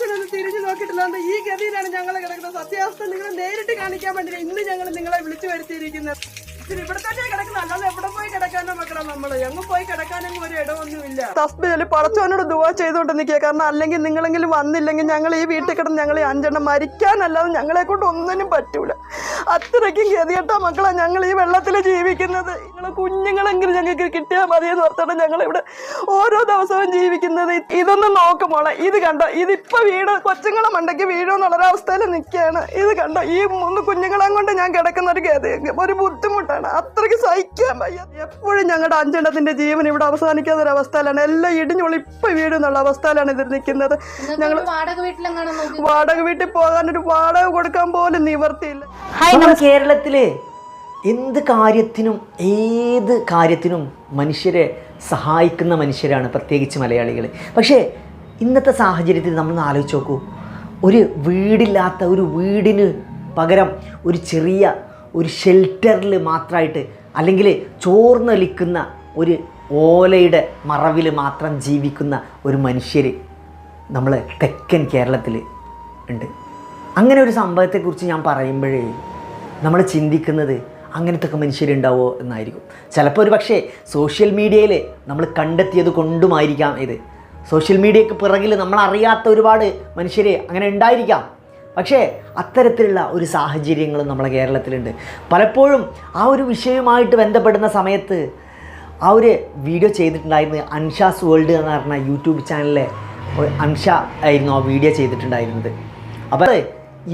മനുഷ്യനൊന്നും തിരിഞ്ഞു നോക്കിയിട്ടില്ലാണ്ട് ഈ ഗതിയിലാണ് ഞങ്ങൾ കിടക്കുന്നത്. സത്യാവസ്ഥ നിങ്ങൾ നേരിട്ട് കാണിക്കാൻ വേണ്ടി ഇന്ന് ഞങ്ങൾ നിങ്ങളെ വിളിച്ചു വരുത്തിയിരിക്കുന്നത്. ഇവിടെ തന്നെ കിടക്കുന്ന അല്ലാതെ എവിടെ പോയി കിടക്കാനോ എങ്ങും പോയി കിടക്കാനൊന്നും ഒരു പടച്ചവനോട് ദുവാ ചെയ്തുകൊണ്ട് നിൽക്കുക കാരണം അല്ലെങ്കിൽ നിങ്ങളെങ്കിലും വന്നില്ലെങ്കിൽ ഞങ്ങൾ ഈ വീട്ടിൽ കിടന്ന് ഞങ്ങൾ അഞ്ചെണ്ണം മരിക്കാനല്ലാതെ ഞങ്ങളെ കൊണ്ട് ഒന്നിനും പറ്റൂല. അത്രയ്ക്കും ഗതികെട്ട മക്കളെ ഞങ്ങൾ ഈ വെള്ളത്തിൽ ജീവിക്കുന്നത്. നിങ്ങളെ കുഞ്ഞുങ്ങളെങ്കിലും ഞങ്ങൾക്ക് കിട്ടിയാൽ മതിയെന്ന് ഞങ്ങൾ ഇവിടെ ഓരോ ദിവസവും ജീവിക്കുന്നത്. ഇതൊന്നും നോക്കുമോളെ ഇത് കണ്ടോ? ഇതിപ്പോ വീട് കൊച്ചുങ്ങളെ മണ്ടയ്ക്ക് വീഴുമെന്നുള്ള അവസ്ഥയിൽ നിൽക്കുകയാണ്. ഇത് കണ്ടോ? ഈ മൂന്ന് കുഞ്ഞുങ്ങളെ കൊണ്ട് ഞാൻ കിടക്കുന്ന ഒരു ഗതി ഒരു ബുദ്ധിമുട്ടാണ്. അത്രയ്ക്ക് സഹിക്കാൻ വയ്യ. എപ്പോഴും ഞങ്ങളുടെ അഞ്ചെണ്ണത്തിന്റെ ജീവൻ ഇവിടെ അവസാനിക്കാത്ത ഒരു അവസ്ഥയിലാണ്. എല്ലാം ഇടിഞ്ഞുള്ളി ഇപ്പൊ വീടുന്നുള്ള അവസ്ഥയിലാണ് ഇതിൽ നിൽക്കുന്നത്. ഞങ്ങൾ വാടക വീട്ടിലെങ്ങാനും നോക്കി വാടക വീട്ടിൽ പോകാനൊരു വാടക കൊടുക്കാൻ പോലും നിവർത്തിയില്ല. നമ്മുടെ കേരളത്തിൽ എന്ത് കാര്യത്തിനും ഏത് കാര്യത്തിനും മനുഷ്യരെ സഹായിക്കുന്ന മനുഷ്യരാണ് പ്രത്യേകിച്ച് മലയാളികൾ പക്ഷേ ഇന്നത്തെ സാഹചര്യത്തിൽ നമ്മളൊന്ന് ആലോചിച്ച് നോക്കൂ. ഒരു വീടില്ലാത്ത ഒരു വീടിന് പകരം ഒരു ചെറിയ ഒരു ഷെൽട്ടറിൽ മാത്രമായിട്ട് അല്ലെങ്കിൽ ചോർന്നൊലിക്കുന്ന ഒരു ഓലയുടെ മറവിൽ മാത്രം ജീവിക്കുന്ന ഒരു മനുഷ്യർ നമ്മൾ തെക്കൻ കേരളത്തിൽ ഉണ്ട്. അങ്ങനെ ഒരു സംഭവത്തെക്കുറിച്ച് ഞാൻ പറയുമ്പോഴേ നമ്മൾ ചിന്തിക്കുന്നത് അങ്ങനത്തെ ഒക്കെ മനുഷ്യരുണ്ടാവോ എന്നായിരിക്കും. ചിലപ്പോൾ ഒരു പക്ഷേ സോഷ്യൽ മീഡിയയിൽ നമ്മൾ കണ്ടെത്തിയത് കൊണ്ടുമായിരിക്കാം ഇത്. സോഷ്യൽ മീഡിയയ്ക്ക് പിറകിൽ നമ്മളറിയാത്ത ഒരുപാട് മനുഷ്യർ അങ്ങനെ ഉണ്ടായിരിക്കാം. പക്ഷേ അത്തരത്തിലുള്ള ഒരു സാഹചര്യങ്ങളും നമ്മളെ കേരളത്തിലുണ്ട്. പലപ്പോഴും ആ ഒരു വിഷയവുമായിട്ട് ബന്ധപ്പെടുന്ന സമയത്ത് ആ ഒരു വീഡിയോ ചെയ്തിട്ടുണ്ടായിരുന്നത് അൻഷാസ് വേൾഡ് എന്ന് പറഞ്ഞ യൂട്യൂബ് ചാനലിലെ അൻഷ ആയിരുന്നു ആ വീഡിയോ ചെയ്തിട്ടുണ്ടായിരുന്നത്. അപ്പോൾ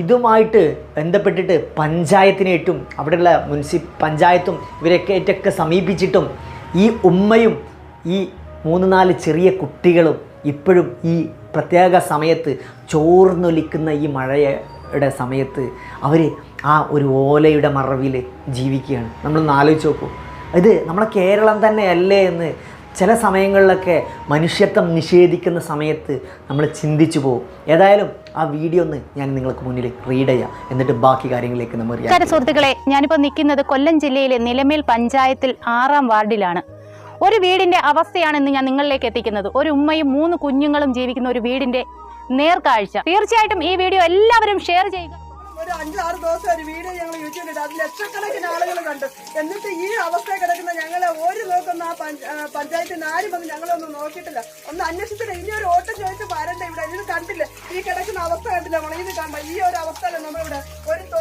ഇതുമായിട്ട് ബന്ധപ്പെട്ടിട്ട് പഞ്ചായത്തിനേറ്റും അവിടെയുള്ള മുനിസിപ്പ പഞ്ചായത്തും ഇവരൊക്കെ ഏറ്റൊക്കെ സമീപിച്ചിട്ടും ഈ ഉമ്മയും ഈ മൂന്ന് നാല് ചെറിയ കുട്ടികളും ഇപ്പോഴും ഈ പ്രത്യേക സമയത്ത് ചോർന്നൊലിക്കുന്ന ഈ മഴയുടെ സമയത്ത് അവർ ആ ഒരു ഓലയുടെ മറവിൽ ജീവിക്കുകയാണ്. നമ്മളൊന്ന് ആലോചിച്ച് നോക്കൂ. ഇത് നമ്മുടെ കേരളം തന്നെ അല്ലേ എന്ന് ചില സമയങ്ങളിലൊക്കെ മനുഷ്യത്വം നിഷേധിക്കുന്ന സമയത്ത് നമ്മൾ ചിന്തിച്ചു പോകും. ഏതായാലും ആ വീഡിയോ ഒന്ന് ഞാൻ നിങ്ങൾക്ക് മുന്നിൽ റീഡ് ചെയ്യാം. എന്നിട്ട് ബാക്കി കാര്യങ്ങളിലേക്ക് നമ്മൾ സുഹൃത്തുക്കളെ ഞാനിപ്പോൾ നിൽക്കുന്നത് കൊല്ലം ജില്ലയിലെ നിലമേൽ പഞ്ചായത്തിൽ ആറാം വാർഡിലാണ്. ഒരു വീടിന്റെ അവസ്ഥയാണ് ഇന്ന് ഞാൻ നിങ്ങളിലേക്ക് എത്തിക്കുന്നത്. ഒരു ഉമ്മയും മൂന്ന് കുഞ്ഞുങ്ങളും ജീവിക്കുന്ന ഒരു വീടിന്റെ നേർക്കാഴ്ച. തീർച്ചയായിട്ടും ഈ വീഡിയോ എല്ലാവരും ഷെയർ ചെയ്യുക. ഒരു അഞ്ചാറ് ദിവസം ഒരു വീഡിയോ ഞങ്ങൾ ലക്ഷക്കണക്കിന് എന്നിട്ട് ഈ അവസ്ഥ കിടക്കുന്ന ഞങ്ങളെ ഒരു ഞങ്ങളൊന്നും നോക്കിയിട്ടില്ല. ഒന്ന് ഒരു ഇവിടെ. കണ്ടില്ല? ഈ കിടക്കുന്ന അവസ്ഥ കണ്ടില്ല? ഈ ഒരു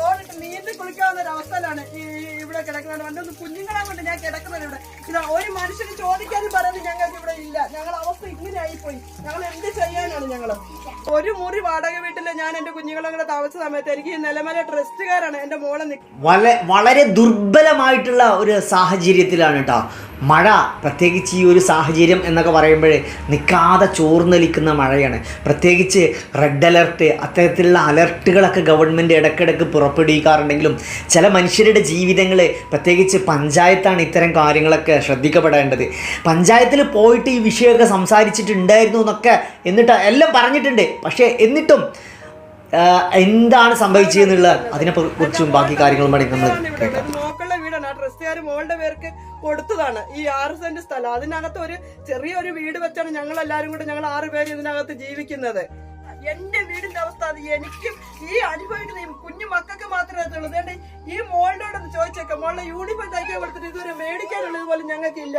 ഒരു നീന്തി കുളിക്കാവുന്ന ഒരു അവസ്ഥയിലാണ് ഈ ഇവിടെ കിടക്കുന്നത്. വന്നൊന്ന് കുഞ്ഞുങ്ങളെ കൊണ്ട് ഞാൻ കിടക്കുന്നത് ഇവിടെ. ഇത് ഒരു മനുഷ്യന് ചോദിക്കാനും പറയുന്നത് ഞങ്ങൾക്ക് ഇവിടെ ഇല്ല. ഞങ്ങൾ അവസ്ഥ ഇങ്ങനെ ആയിപ്പോയി ഞങ്ങൾ എന്ത് ചെയ്യാനാണ് ഞങ്ങൾ ഒരു മുറി വാടക വീട്ടിൽ ഞാൻ എന്റെ കുഞ്ഞുങ്ങളെ കൂടെ താമസിച്ച സമയത്ത് എനിക്ക് ഈ നിലമല ട്രസ്റ്റുകാരാണ് എന്റെ മോളെ വളരെ ദുർബലമായിട്ടുള്ള ഒരു സാഹചര്യത്തിലാണ് കേട്ടോ മഴ പ്രത്യേകിച്ച് ഈ ഒരു സാഹചര്യം എന്നൊക്കെ പറയുമ്പോൾ നിൽക്കാതെ ചോർന്നൊലിക്കുന്ന മഴയാണ്. പ്രത്യേകിച്ച് റെഡ് അലർട്ട് അത്തരത്തിലുള്ള അലർട്ടുകളൊക്കെ ഗവൺമെന്റ് ഇടയ്ക്കിടയ്ക്ക് പുറപ്പെടുവിക്കാറുണ്ടെങ്കിലും ചില മനുഷ്യരുടെ ജീവിതങ്ങൾ പ്രത്യേകിച്ച് പഞ്ചായത്താണ് ഇത്തരം കാര്യങ്ങളൊക്കെ ശ്രദ്ധിക്കപ്പെടേണ്ടത്. പഞ്ചായത്തിൽ പോയിട്ട് ഈ വിഷയമൊക്കെ സംസാരിച്ചിട്ടുണ്ടായിരുന്നു എന്നൊക്കെ എന്നിട്ട് എല്ലാം പറഞ്ഞിട്ടുണ്ട്. പക്ഷേ എന്നിട്ടും എന്താണ് സംഭവിച്ചതെന്നുള്ള അതിനെ കുറിച്ചും ബാക്കി കാര്യങ്ങളും കൂടി നമ്മൾ കേൾക്കാം. മോളുടെ പേർക്ക് കൊടുത്തതാണ്. ഈ ആറ് സെന്റ് സ്ഥലം. അതിനകത്ത് ഒരു ചെറിയൊരു വീട് വെച്ചാണ് ഞങ്ങൾ എല്ലാരും കൂടെ ഞങ്ങൾ ആറ് പേര് ഇതിനകത്ത് ജീവിക്കുന്നത്. എന്റെ വീടിന്റെ അവസ്ഥ അത് എനിക്കും ഈ അനുഭവിക്കുന്ന കുഞ്ഞു മക്കൾക്ക് മാത്രമേ അതുള്ളൂ അതുകൊണ്ട് ഈ മോളിനോട് ഒന്ന് ചോദിച്ചേക്കാം. മോളിലെ യൂണിഫോം തയ്ക്കാൻ കൊടുത്തിട്ട് ഇതുവരെ മേടിക്കാനുള്ളത് പോലും ഞങ്ങൾക്ക് ഇല്ല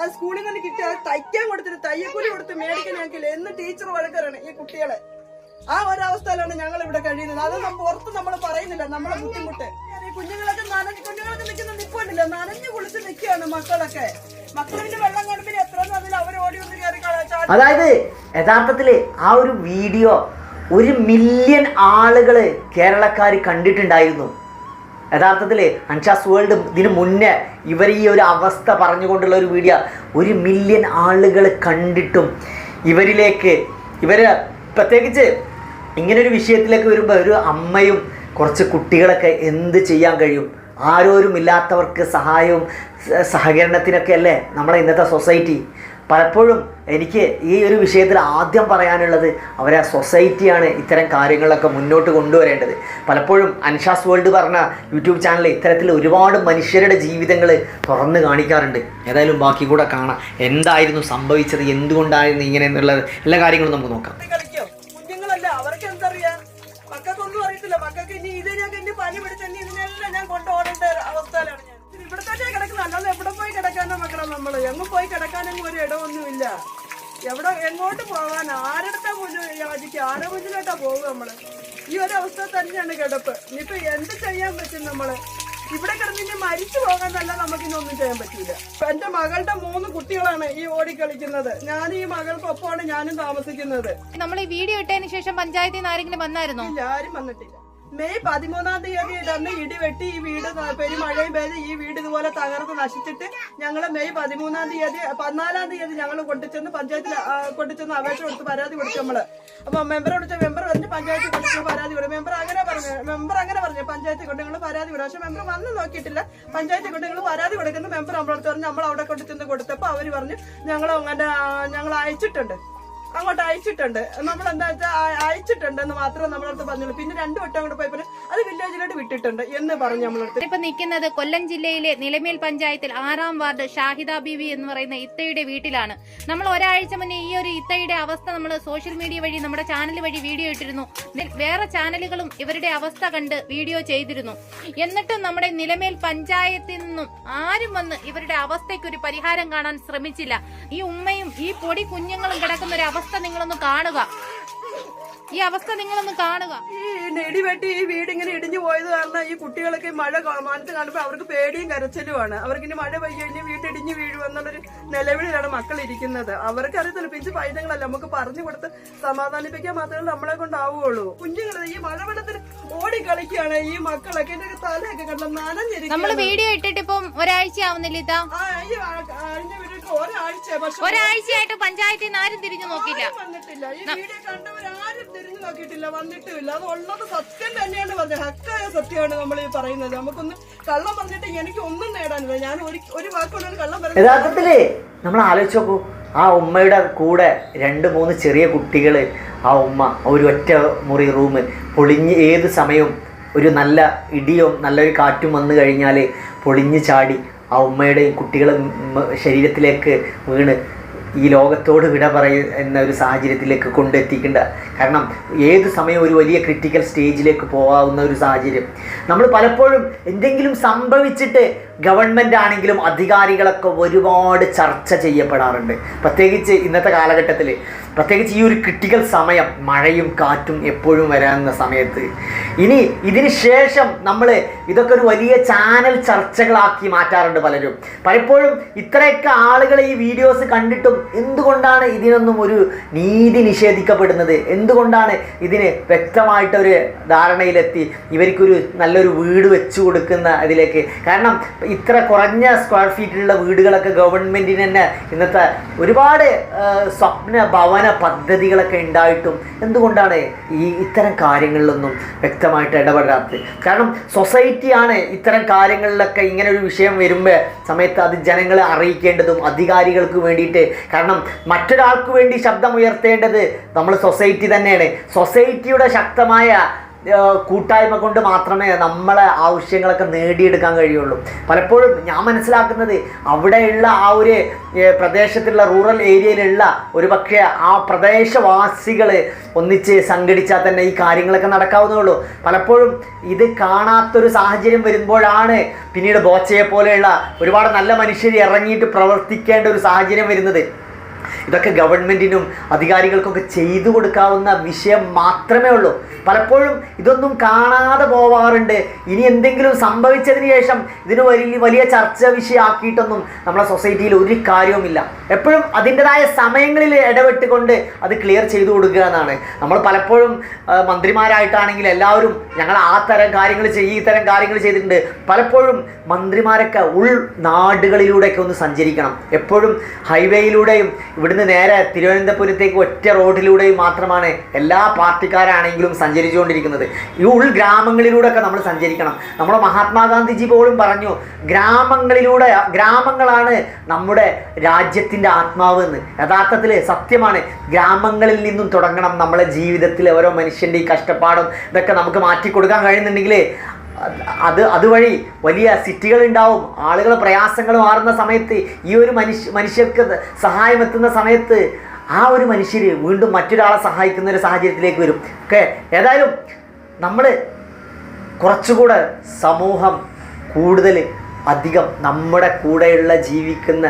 അത് സ്കൂളിൽ നിന്ന് കിട്ടിയ തയ്ക്കാൻ കൊടുത്തിട്ട് തയ്യക്കൂലി കൊടുത്ത് മേടിക്കാൻ ഞങ്ങൾക്കില്ല. എന്ന് ടീച്ചർ വഴക്കറാണ് ഈ കുട്ടികളെ. ആ ഒരവസ്ഥയിലാണ് ഞങ്ങൾ ഇവിടെ കഴിയുന്നത്. അത് നമ്മൾ പുറത്ത് നമ്മൾ പറയുന്നില്ല. നമ്മളെ ബുദ്ധിമുട്ട്. കുഞ്ഞുങ്ങളൊക്കെ നനഞ്ഞ് കുഞ്ഞുങ്ങളൊക്കെ നിൽക്കുന്ന നിൽപ്പുണ്ടല്ലോ നനഞ്ഞു കുളിച്ച് നിൽക്കുകയാണ് മക്കളൊക്കെ. മക്കളിന്റെ വെള്ളം കാണുമ്പോൾ എത്ര അതിൽ അവർ ഓടി ഒന്ന് കയറി അതായത് യഥാർത്ഥത്തിൽ ആ ഒരു വീഡിയോ ഒരു മില്യൺ ആളുകൾ കേരളക്കാർ കണ്ടിട്ടുണ്ടായിരുന്നു. യഥാർത്ഥത്തിൽ അൻഷാസ് വേൾഡ് ഇതിനു മുന്നേ ഇവർ ഈ ഒരു അവസ്ഥ പറഞ്ഞുകൊണ്ടുള്ള ഒരു വീഡിയോ ഒരു മില്യൺ ആളുകൾ കണ്ടിട്ടും ഇവരിലേക്ക് ഇവർ പ്രത്യേകിച്ച് ഇങ്ങനൊരു വിഷയത്തിലേക്ക് വരുമ്പോൾ ഒരു അമ്മയും കുറച്ച് കുട്ടികളൊക്കെ എന്ത് ചെയ്യാൻ കഴിയും? ആരോരും ഇല്ലാത്തവർക്ക് സഹായവും സഹകരണത്തിനൊക്കെ അല്ലേ നമ്മുടെ ഇന്നത്തെ സൊസൈറ്റി? പലപ്പോഴും എനിക്ക് ഈ ഒരു വിഷയത്തിൽ ആദ്യം പറയാനുള്ളത് അവരെ സൊസൈറ്റിയാണ് ഇത്തരം കാര്യങ്ങളൊക്കെ മുന്നോട്ട് കൊണ്ടുവരേണ്ടത്. പലപ്പോഴും അൻഷാസ് വേൾഡ് പറഞ്ഞ യൂട്യൂബ് ചാനൽ ഇത്തരത്തിൽ ഒരുപാട് മനുഷ്യരുടെ ജീവിതങ്ങൾ തുറന്നു കാണിക്കാറുണ്ട്. ഏതായാലും ബാക്കി കൂടെ കാണാം. എന്തായിരുന്നു സംഭവിച്ചത്? എന്തുകൊണ്ടായിരുന്നു ഇങ്ങനെ എന്നുള്ളത് എല്ലാ കാര്യങ്ങളും നമുക്ക് നോക്കാം. അവസ്ഥയിലാണ് ഞാൻ. ഇവിടെ തന്നെ കിടക്കുന്നത്. അല്ലാതെ എവിടെ പോയി കിടക്കാനാ മക്കളെ നമ്മൾ? എങ്ങും പോയി കിടക്കാനൊന്നും ഒരു ഇടമൊന്നുമില്ല. എവിടെ എങ്ങോട്ട് പോകാൻ? ആരുടെ മുന്നിൽ യാചിക്ക് ആരുടെ മുന്നിലോട്ടാ പോകും നമ്മൾ? ഈ ഒരു അവസ്ഥ തന്നെയാണ് കിടപ്പ്. ഇനിയിപ്പോ എന്ത് ചെയ്യാൻ പറ്റും നമ്മൾ? ഇവിടെ കിടന്നിട്ട് മരിച്ചു പോകാന്നല്ല നമുക്ക് ഇന്നൊന്നും ചെയ്യാൻ പറ്റില്ല എന്റെ മകളുടെ മൂന്ന് കുട്ടികളാണ് ഈ ഓടി കളിക്കുന്നത്. ഞാൻ ഈ മകൾക്കൊപ്പമാണ് ഞാനും താമസിക്കുന്നത്. നമ്മൾ ഈ വീഡിയോ ഇട്ടതിന് ശേഷം പഞ്ചായത്തിൽ നിന്ന് ആരെങ്കിലും വന്നായിരുന്നോ? ഇല്ല ആരും വന്നിട്ടില്ല. മെയ് പതിമൂന്നാം തീയതി ഇടന്ന് ഇടിവെട്ടി ഈ വീട് പെരുമഴയും പെയ്ത് ഈ വീട് ഇതുപോലെ തകർന്ന് നശിച്ചിട്ട് ഞങ്ങൾ മെയ് പതിമൂന്നാം തീയതി പതിനാലാം തീയതി ഞങ്ങൾ കൊണ്ടുചെന്ന് പഞ്ചായത്തിൽ കൊണ്ടുചെന്ന് അപേക്ഷ കൊടുത്ത് പരാതി കൊടുത്തു നമ്മൾ. അപ്പൊ മെമ്പർ വിളിച്ച മെമ്പർ പറഞ്ഞ് പഞ്ചായത്തിൽ കൊടുത്ത് പരാതി കൊടുക്കും മെമ്പർ അങ്ങനെ പറഞ്ഞു മെമ്പർ അങ്ങനെ പറഞ്ഞു പഞ്ചായത്തിൽ കൊണ്ട് നിങ്ങൾ പരാതി കൊടുക്കും പക്ഷെ മെമ്പർ വന്ന് നോക്കിയിട്ടില്ല. പഞ്ചായത്തിൽ കൊണ്ട് നിങ്ങൾ പരാതി കൊടുക്കുന്നു മെമ്പർ നമ്മളടുത്ത് പറഞ്ഞു നമ്മൾ അവിടെ കൊണ്ടുചെന്ന് കൊടുത്തപ്പോ അവർ പറഞ്ഞു ഞങ്ങൾ അങ്ങനെ ഞങ്ങൾ അയച്ചിട്ടുണ്ട്. അങ്ങോട്ട് അയച്ചിട്ടുണ്ട്. നമ്മൾ എന്താ വെച്ചാൽ അയച്ചിട്ടുണ്ടെന്ന് മാത്രമേ നമ്മളടുത്ത് പറഞ്ഞുള്ളൂ പിന്നെ രണ്ടു വട്ടം അങ്ങോട്ട് പോയപ്പോൾ അത് വില്ലേജിലോട്ട് വിട്ടിട്ടുണ്ട് എന്ന് പറഞ്ഞു നമ്മളടുത്ത്. ഇപ്പൊ നിൽക്കുന്നത് കൊല്ലം ജില്ലയിലെ നിലമേൽ പഞ്ചായത്തിൽ ആറാം വാർഡ് ഷാഹിദ ബീവി എന്ന് പറയുന്ന ഇത്തയുടെ വീട്ടിലാണ്. നമ്മൾ ഒരാഴ്ച മുന്നേ ഈ ഒരു ഇത്തയുടെ അവസ്ഥ നമ്മൾ സോഷ്യൽ മീഡിയ വഴി നമ്മുടെ ചാനൽ വഴി വീഡിയോ ഇട്ടിരുന്നു. വേറെ ചാനലുകളും ഇവരുടെ അവസ്ഥ കണ്ട് വീഡിയോ ചെയ്തിരുന്നു. എന്നിട്ടും നമ്മുടെ നിലമേൽ പഞ്ചായത്തിൽ നിന്നും ആരും വന്ന് ഇവരുടെ അവസ്ഥയ്ക്ക് ഒരു പരിഹാരം കാണാൻ ശ്രമിച്ചില്ല. ഈ ഉമ്മയും ഈ പൊടി കുഞ്ഞുങ്ങളും കിടക്കുന്ന ഒരു അവസ്ഥ നിങ്ങളൊന്ന് കാണുക. ഈ അവസ്ഥ നിങ്ങളൊന്ന് കാണുക. ഈ ഇടിവെട്ടി ഈ വീട് ഇങ്ങനെ ഇടിഞ്ഞു പോയത് കാരണം ഈ കുട്ടികളൊക്കെ മഴ മനസ്സ് മാനത്ത് കാണുമ്പോൾ അവർക്ക് പേടിയും കരച്ചിലുമാണ്. അവർക്ക് ഇനി മഴ പെയ്യ ഇനി വീട് ഇടിഞ്ഞു വീഴും എന്നുള്ളൊരു നിലവിളിലാണ് മക്കൾ ഇരിക്കുന്നത്. അവർക്ക് അറിയത്തില്ല പിഞ്ച് പൈതങ്ങളല്ല? നമുക്ക് പറഞ്ഞു കൊടുത്ത് സമാധാനിപ്പിക്കാൻ മാത്രമേ നമ്മളെ കൊണ്ടാവുകയുള്ളൂ. കുഞ്ഞുങ്ങൾ ഈ മഴവെള്ളത്തിൽ ഓടി കളിക്കുകയാണ് ഈ മക്കളൊക്കെ എന്റെ തലയൊക്കെ കണ്ട നനഞ്ഞിരിക്കും വീഡിയോ ഇട്ടിട്ട് ഇപ്പം ഒരാഴ്ച ആവുന്നില്ല ഇതാ കഴിഞ്ഞ ഒരാഴ്ച ഒരാഴ്ചയായിട്ട് പഞ്ചായത്തിൽ നിന്ന് ആരും തിരിഞ്ഞു നോക്കിയില്ല. ആരും വന്നിട്ടില്ല. ഈ വീഡിയോ കണ്ടവരാരും തിരിഞ്ഞു നോക്കിയിട്ടില്ല വന്നിട്ടില്ല അത് ഉള്ളത് സത്യം തന്നെയാണ് പറഞ്ഞത്. ഹക്കായ സത്യമാണ് നമ്മൾ ഈ പറയുന്നത്. നമുക്കൊന്ന് കള്ളം പറഞ്ഞിട്ട് എനിക്ക് ഒന്നും നേടാനില്ല ഞാൻ ഒരു ഒരു വാക്കുകൊണ്ടാണ് കള്ളം പറഞ്ഞു യഥാർത്ഥത്തിൽ നമ്മൾ ആലോചിച്ച് നോക്കൂ. ആ ഉമ്മയുടെ കൂടെ രണ്ട് മൂന്ന് ചെറിയ കുട്ടികൾ ആ ഉമ്മ ഒരു ഒറ്റ മുറി റൂം പൊളിഞ്ഞ് ഏത് സമയവും ഒരു നല്ല ഇടിയോ നല്ലൊരു കാറ്റും വന്നു കഴിഞ്ഞാൽ പൊളിഞ്ഞ് ചാടി ആ ഉമ്മയുടെയും കുട്ടികളെ ശരീരത്തിലേക്ക് വീണ് ഈ ലോകത്തോട് വിട പറയുന്ന ഒരു സാഹചര്യത്തിലേക്ക് കൊണ്ടെത്തിക്കേണ്ട. കാരണം ഏത് സമയം ഒരു വലിയ ക്രിട്ടിക്കൽ സ്റ്റേജിലേക്ക് പോകാവുന്ന ഒരു സാഹചര്യം. നമ്മൾ പലപ്പോഴും എന്തെങ്കിലും സംഭവിച്ചിട്ട് ഗവൺമെന്റ് ആണെങ്കിലും അധികാരികളൊക്കെ ഒരുപാട് ചർച്ച ചെയ്യപ്പെടാറുണ്ട്. പ്രത്യേകിച്ച് ഇന്നത്തെ കാലഘട്ടത്തിൽ പ്രത്യേകിച്ച് ഈ ഒരു ക്രിട്ടിക്കൽ സമയം മഴയും കാറ്റും എപ്പോഴും വരാവുന്ന സമയത്ത്. ഇനി ഇതിന് ശേഷം നമ്മൾ ഇതൊക്കെ ഒരു വലിയ ചാനൽ ചർച്ചകളാക്കി മാറ്റാറുണ്ട് പലരും. പലപ്പോഴും ഇത്രയൊക്കെ ആളുകൾ ഈ വീഡിയോസ് കണ്ടിട്ടും എന്തുകൊണ്ടാണ് ഇതിനൊന്നും ഒരു നീതി നിഷേധിക്കപ്പെടുന്നത്? എന്തുകൊണ്ടാണ് ഇതിന് വ്യക്തമായിട്ടൊരു ധാരണയിലെത്തി? ഇവർക്കൊരു നല്ലൊരു വീട് വെച്ചു കൊടുക്കുന്ന അതിലേക്ക് കാരണം ഇത്ര കുറഞ്ഞ സ്ക്വയർ ഫീറ്റിലുള്ള വീടുകളൊക്കെ ഗവൺമെന്റിന് തന്നെ ഇന്നത്തെ ഒരുപാട് സ്വപ്ന ഭവന പദ്ധതികളൊക്കെ ഉണ്ടായിട്ടും എന്തുകൊണ്ടാണ് ഈ ഇത്തരം കാര്യങ്ങളിലൊന്നും വ്യക്തമായിട്ട് ഇടപെടാത്തത്? കാരണം സൊസൈറ്റിയാണ് ഇത്തരം കാര്യങ്ങളിലൊക്കെ ഇങ്ങനെ ഒരു വിഷയം വരുമ്പോൾ സമയത്ത് അത് ജനങ്ങളെ അറിയിക്കേണ്ടതും അധികാരികൾക്ക് വേണ്ടിയിട്ട്. കാരണം മറ്റൊരാൾക്ക് വേണ്ടി ശബ്ദം ഉയർത്തേണ്ടത് നമ്മൾ സൊസൈറ്റി തന്നെയാണ്. സൊസൈറ്റിയുടെ ശക്തമായ കൂട്ടായ്മ കൊണ്ട് മാത്രമേ നമ്മളെ ആവശ്യങ്ങളൊക്കെ നേടിയെടുക്കാൻ കഴിയുള്ളൂ. പലപ്പോഴും ഞാൻ മനസ്സിലാക്കുന്നത് അവിടെയുള്ള ആ ഒരു പ്രദേശത്തുള്ള റൂറൽ ഏരിയയിലുള്ള ഒരു പക്ഷേ ആ പ്രദേശവാസികൾ ഒന്നിച്ച് സംഘടിച്ചാൽ തന്നെ ഈ കാര്യങ്ങളൊക്കെ നടക്കാവുന്നുള്ളൂ പലപ്പോഴും ഇത് കാണാത്തൊരു സാഹചര്യം വരുമ്പോഴാണ് പിന്നീട് ബോച്ചയെ പോലെയുള്ള ഒരുപാട് നല്ല മനുഷ്യർ ഇറങ്ങിയിട്ട് പ്രവർത്തിക്കേണ്ട ഒരു സാഹചര്യം വരുന്നത്. ഇതൊക്കെ ഗവൺമെന്റിനും അധികാരികൾക്കൊക്കെ ചെയ്തു കൊടുക്കാവുന്ന വിഷയം മാത്രമേ ഉള്ളൂ. പലപ്പോഴും ഇതൊന്നും കാണാതെ പോവാറുണ്ട്. ഇനി എന്തെങ്കിലും സംഭവിച്ചതിന് ശേഷം ഇതിന് വലിയ വലിയ ചർച്ച വിഷയമാക്കിയിട്ടൊന്നും നമ്മളെ സൊസൈറ്റിയിൽ ഒരു കാര്യവുമില്ല. എപ്പോഴും അതിന്റെതായ സമയങ്ങളിൽ ഇടപെട്ടുകൊണ്ട് അത് ക്ലിയർ ചെയ്തു കൊടുക്കുക എന്നാണ്. നമ്മൾ പലപ്പോഴും മന്ത്രിമാരായിട്ടാണെങ്കിൽ എല്ലാവരും ഞങ്ങൾ ആ തരം കാര്യങ്ങൾ ചെയ്യും ഈ തരം കാര്യങ്ങൾ ചെയ്തിട്ടുണ്ട്. പലപ്പോഴും മന്ത്രിമാരൊക്കെ ഉൾ നാടുകളിലൂടെയൊക്കെ ഒന്ന് സഞ്ചരിക്കണം. എപ്പോഴും ഹൈവേയിലൂടെയും ഇവിടുന്ന് നേരെ തിരുവനന്തപുരത്തേക്ക് ഒറ്റ റോഡിലൂടെ മാത്രമാണ് എല്ലാ പാർട്ടിക്കാരാണെങ്കിലും സഞ്ചരിച്ചുകൊണ്ടിരിക്കുന്നത്. ഈ ഉൾ ഗ്രാമങ്ങളിലൂടെയൊക്കെ നമ്മൾ സഞ്ചരിക്കണം. നമ്മുടെ മഹാത്മാഗാന്ധിജി പോലും പറഞ്ഞു ഗ്രാമങ്ങളിലൂടെ ഗ്രാമങ്ങളാണ് നമ്മുടെ രാജ്യത്തിന്റെ ആത്മാവ് എന്ന് യഥാർത്ഥത്തിൽ സത്യമാണ് ഗ്രാമങ്ങളിൽ നിന്നും തുടങ്ങണം നമ്മളെ ജീവിതത്തിലെ ഓരോ മനുഷ്യന്റെ ഈ കഷ്ടപ്പാടും ഇതൊക്കെ നമുക്ക് മാറ്റി കൊടുക്കാൻ കഴിയുന്നുണ്ടെങ്കിൽ അത് അതുവഴി വലിയ സിറ്റികൾ ഉണ്ടാവും ആളുകൾ പ്രയാസങ്ങൾ മാറുന്ന സമയത്ത് ഈ ഒരു മനുഷ്യ മനുഷ്യർക്ക് സഹായം എത്തുന്ന സമയത്ത് ആ ഒരു മനുഷ്യർ വീണ്ടും മറ്റൊരാളെ സഹായിക്കുന്ന ഒരു സാഹചര്യത്തിലേക്ക് വരും. ഓക്കെ ഏതായാലും നമ്മൾ കുറച്ചുകൂടെ സമൂഹം കൂടുതൽ അധികം നമ്മുടെ കൂടെയുള്ള ജീവിക്കുന്ന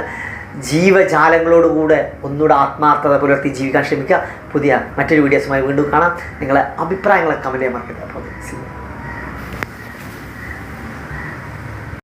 ജീവജാലങ്ങളോടുകൂടെ ഒന്നുകൂടെ ആത്മാർത്ഥത പുലർത്തി ജീവിക്കാൻ ശ്രമിക്കുക. പുതിയ മറ്റൊരു വീഡിയോസുമായി വീണ്ടും കാണാം. നിങ്ങളെ അഭിപ്രായങ്ങളെ കമന്റ് ചെയ്യാൻ മറക്കരുത്. അപ്പോൾ